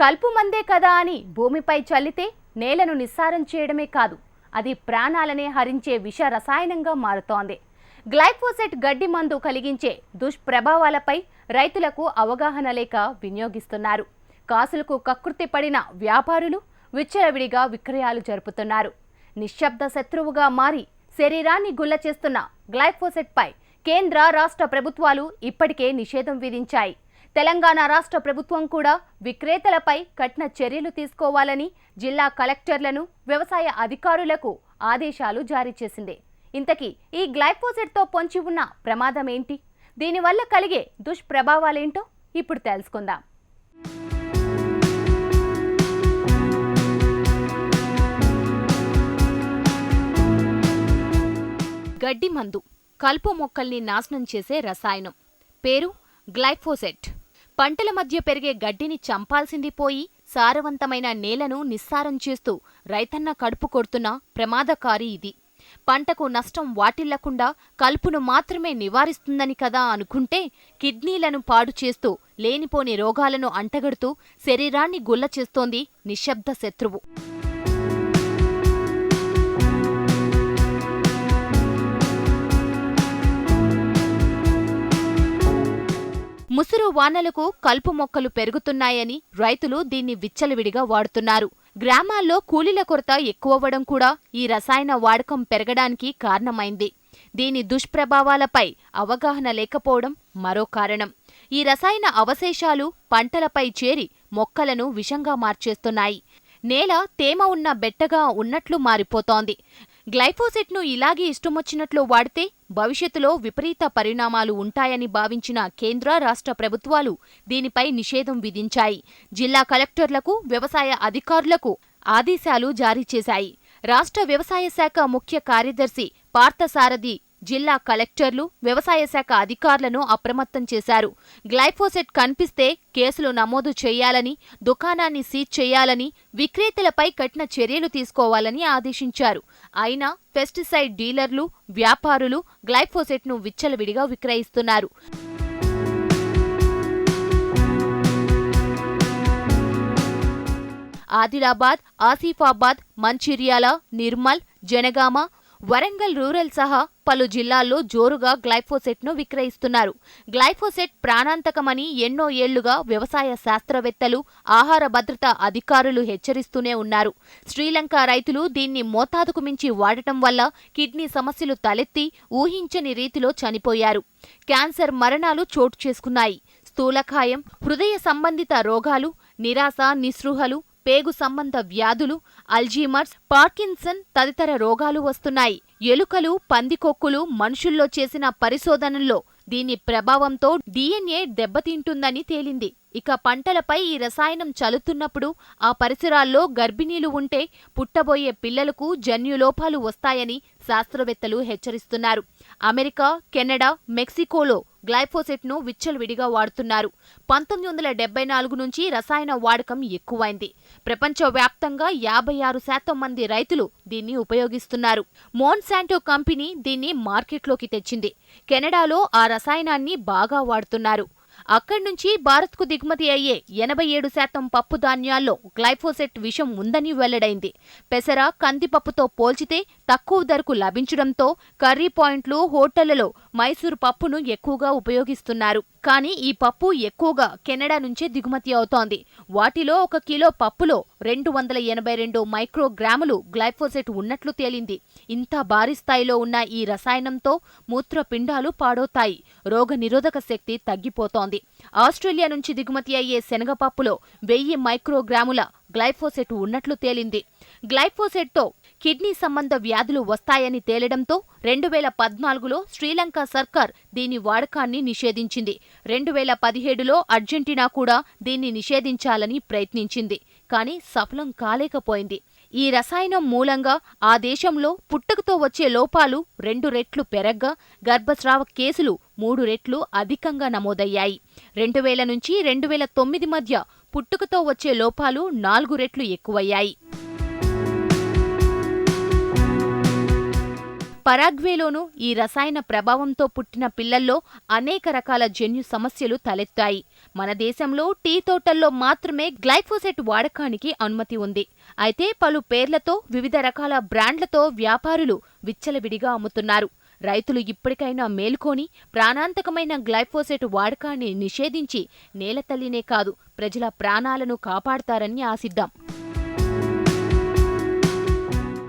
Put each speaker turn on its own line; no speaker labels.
కలుపు మందే కదా అని భూమిపై చల్లితే నేలను నిస్సారం చేయడమే కాదు అది ప్రాణాలనే హరించే విష రసాయనంగా మారుతోంది. గ్లైఫోసెట్ గడ్డి మందు కలిగించే దుష్ప్రభావాలపై రైతులకు అవగాహన లేక వినియోగిస్తున్నారు. కాసులకు కకృతి పడిన వ్యాపారులు విచ్చలవిడిగా విక్రయాలు జరుపుతున్నారు. నిశ్శబ్ద శత్రువుగా మారి శరీరాన్ని గుల్ల చేస్తున్న గ్లైఫోసెట్పై కేంద్ర రాష్ట్ర ప్రభుత్వాలు ఇప్పటికే నిషేధం విధించాయి. తెలంగాణ రాష్ట్ర ప్రభుత్వం కూడా విక్రేతలపై కఠిన చర్యలు తీసుకోవాలని జిల్లా కలెక్టర్లను వ్యవసాయ అధికారులకు ఆదేశాలు జారీ చేసింది. ఇంతకీ ఈ గ్లైఫోసెట్తో పొంచి ఉన్న ప్రమాదం ఏంటి దీనివల్ల కలిగే దుష్ప్రభావాలేంటో ఇప్పుడు తెలుసుకుందాం. గడ్డి మందు కలుపు మొక్కల్ని నాశనం చేసే రసాయనం. పేరు గ్లైఫోసెట్ పంటల మధ్య పెరిగే గడ్డిని చంపాల్సింది పోయి సారవంతమైన నేలను నిస్సారం చేస్తూ రైతన్న కడుపు కొడుతున్న ప్రమాదకారి ఇది. పంటకు నష్టం వాటిల్లకుండా కలుపును మాత్రమే నివారిస్తుందని కదా అనుకుంటే కిడ్నీలను పాడు చేస్తూ లేనిపోని రోగాలను అంటగడుతూ శరీరాన్ని గుల్ల చేస్తోంది నిశ్శబ్ద శత్రువు. ముసురు వానలకు కలుపు మొక్కలు పెరుగుతున్నాయని రైతులు దీన్ని విచ్చలవిడిగా వాడుతున్నారు. గ్రామాల్లో కూలీల కొరత ఎక్కువవ్వడం కూడా ఈ రసాయన వాడకం పెరగడానికి కారణమైంది. దీని దుష్ప్రభావాలపై అవగాహన లేకపోవడం మరో కారణం. ఈ రసాయన అవశేషాలు పంటలపై చేరి మొక్కలను విషంగా మార్చేస్తున్నాయి. నేల తేమ ఉన్న బెట్టగా ఉన్నట్లు మారిపోతోంది. గ్లైఫోసెట్ను ఇలాగే ఇష్టమొచ్చినట్లు వాడితే భవిష్యత్తులో విపరీత పరిణామాలు ఉంటాయని భావించిన కేంద్ర రాష్ట్ర ప్రభుత్వాలు దీనిపై నిషేధం విధించాయి. జిల్లా కలెక్టర్లకు వ్యవసాయ అధికారులకు ఆదేశాలు జారీ చేశాయి. రాష్ట్ర వ్యవసాయ శాఖ ముఖ్య కార్యదర్శి పార్థసారథి జిల్లా కలెక్టర్లు వ్యవసాయ శాఖ అధికారులను అప్రమత్తం చేశారు. గ్లైఫోసెట్ కనిపిస్తే కేసులు నమోదు చేయాలని దుకాణాన్ని సీజ్ చేయాలని విక్రేతలపై కఠిన చర్యలు తీసుకోవాలని ఆదేశించారు. అయినా పెస్టిసైడ్ డీలర్లు వ్యాపారులు గ్లైఫోసెట్ను విచ్చలవిడిగా విక్రయిస్తున్నారు. ఆదిలాబాద్ ఆసిఫాబాద్ మంచిర్యాల నిర్మల్ జనగామ వరంగల్ రూరల్ సహా పలు జిల్లాల్లో జోరుగా గ్లైఫోసెట్ను విక్రయిస్తున్నారు. గ్లైఫోసెట్ ప్రాణాంతకమని ఎన్నో ఏళ్ళుగా వ్యవసాయ శాస్త్రవేత్తలు ఆహార భద్రత అధికారులు హెచ్చరిస్తూనే ఉన్నారు. శ్రీలంక రైతులు దీన్ని మోతాదుకు మించి వాడటం వల్ల కిడ్నీ సమస్యలు తలెత్తి ఊహించని రీతిలో చనిపోయారు. క్యాన్సర్ మరణాలు చోటు చేసుకున్నాయి. స్థూలకాయం హృదయ సంబంధిత రోగాలు నిరాశ నిస్పృహలు పేగు సంబంధ వ్యాధులు అల్జీమర్స్ పార్కిన్సన్ తదితర రోగాలు వస్తున్నాయి. ఎలుకలు పందికొక్కులు మనుషుల్లో చేసిన పరిశోధనల్లో దీని ప్రభావంతో డిఎన్ఏ దెబ్బతింటుందని తేలింది. ఇక పంటలపై ఈ రసాయనం చల్లుతున్నప్పుడు ఆ పరిసరాల్లో గర్భిణీలు ఉంటే పుట్టబోయే పిల్లలకు జన్యులోపాలు వస్తాయని శాస్త్రవేత్తలు హెచ్చరిస్తున్నారు. అమెరికా కెనడా మెక్సికోలో గ్లైఫోసెట్ను విచ్చలవిడిగా వాడుతున్నారు. పంతొమ్మిది వందల డెబ్బై నాలుగు నుంచి రసాయన వాడకం ఎక్కువైంది. ప్రపంచవ్యాప్తంగా యాభై ఆరు శాతం మంది రైతులు దీన్ని ఉపయోగిస్తున్నారు. మోన్సాంటో కంపెనీ దీన్ని మార్కెట్లోకి తెచ్చింది. కెనడాలో ఆ రసాయనాన్ని బాగా వాడుతున్నారు. అక్కడి నుంచి భారత్కు దిగుమతి అయ్యే ఎనభై ఏడు శాతం పప్పు ధాన్యాల్లో గ్లైఫోసెట్ విషం ఉందని వెల్లడైంది. పెసర కందిపప్పుతో పోల్చితే తక్కువ ధరకు లభించడంతో కర్రీ పాయింట్లు హోటళ్ళలో మైసూరు పప్పును ఎక్కువగా ఉపయోగిస్తున్నారు. కానీ ఈ పప్పు ఎక్కువగా కెనడా నుంచే దిగుమతి అవుతోంది. వాటిలో ఒక కిలో పప్పులో రెండు వందల ఎనభై రెండు మైక్రోగ్రాములు గ్లైఫోసెట్ ఉన్నట్లు తేలింది. ఇంత భారీ స్థాయిలో ఉన్న ఈ రసాయనంతో మూత్రపిండాలు పాడవుతాయి. రోగ నిరోధక శక్తి తగ్గిపోతోంది. ఆస్ట్రేలియా నుంచి దిగుమతి అయ్యే శనగపప్పులో వెయ్యి మైక్రోగ్రాముల గ్లైఫోసెట్ ఉన్నట్లు తేలింది. గ్లైఫోసెట్తో కిడ్నీ సంబంధ వ్యాధులు వస్తాయని తేలడంతో రెండు వేల పద్నాలుగులో శ్రీలంక సర్కార్ దీని వాడకాన్ని నిషేధించింది. రెండు వేల పదిహేడులో అర్జెంటీనా కూడా దీన్ని నిషేధించాలని ప్రయత్నించింది. కానీ సఫలం కాలేకపోయింది. ఈ రసాయనం మూలంగా ఆ దేశంలో పుట్టుకతో వచ్చే లోపాలు రెండు రెట్లు పెరగ్గా గర్భస్రావ కేసులు మూడు రెట్లు అధికంగా నమోదయ్యాయి. రెండు వేల నుంచి రెండు వేల తొమ్మిది మధ్య పుట్టుకతో వచ్చే లోపాలు నాలుగు రెట్లు ఎక్కువయ్యాయి. పరాగ్వేలోనూ ఈ రసాయన ప్రభావంతో పుట్టిన పిల్లల్లో అనేక రకాల జన్యు సమస్యలు తలెత్తాయి. మన దేశంలో టీ తోటల్లో మాత్రమే గ్లైఫోసెట్ వాడకానికి అనుమతి ఉంది. అయితే పలు పేర్లతో వివిధ రకాల బ్రాండ్లతో వ్యాపారులు విచ్చలవిడిగా అమ్ముతున్నారు. రైతులు ఇప్పటికైనా మేల్కొని ప్రాణాంతకమైన గ్లైఫోసెట్ వాడకాన్ని నిషేధించి నేలతల్లినే కాదు ప్రజల ప్రాణాలను కాపాడతారని ఆశిద్దాం.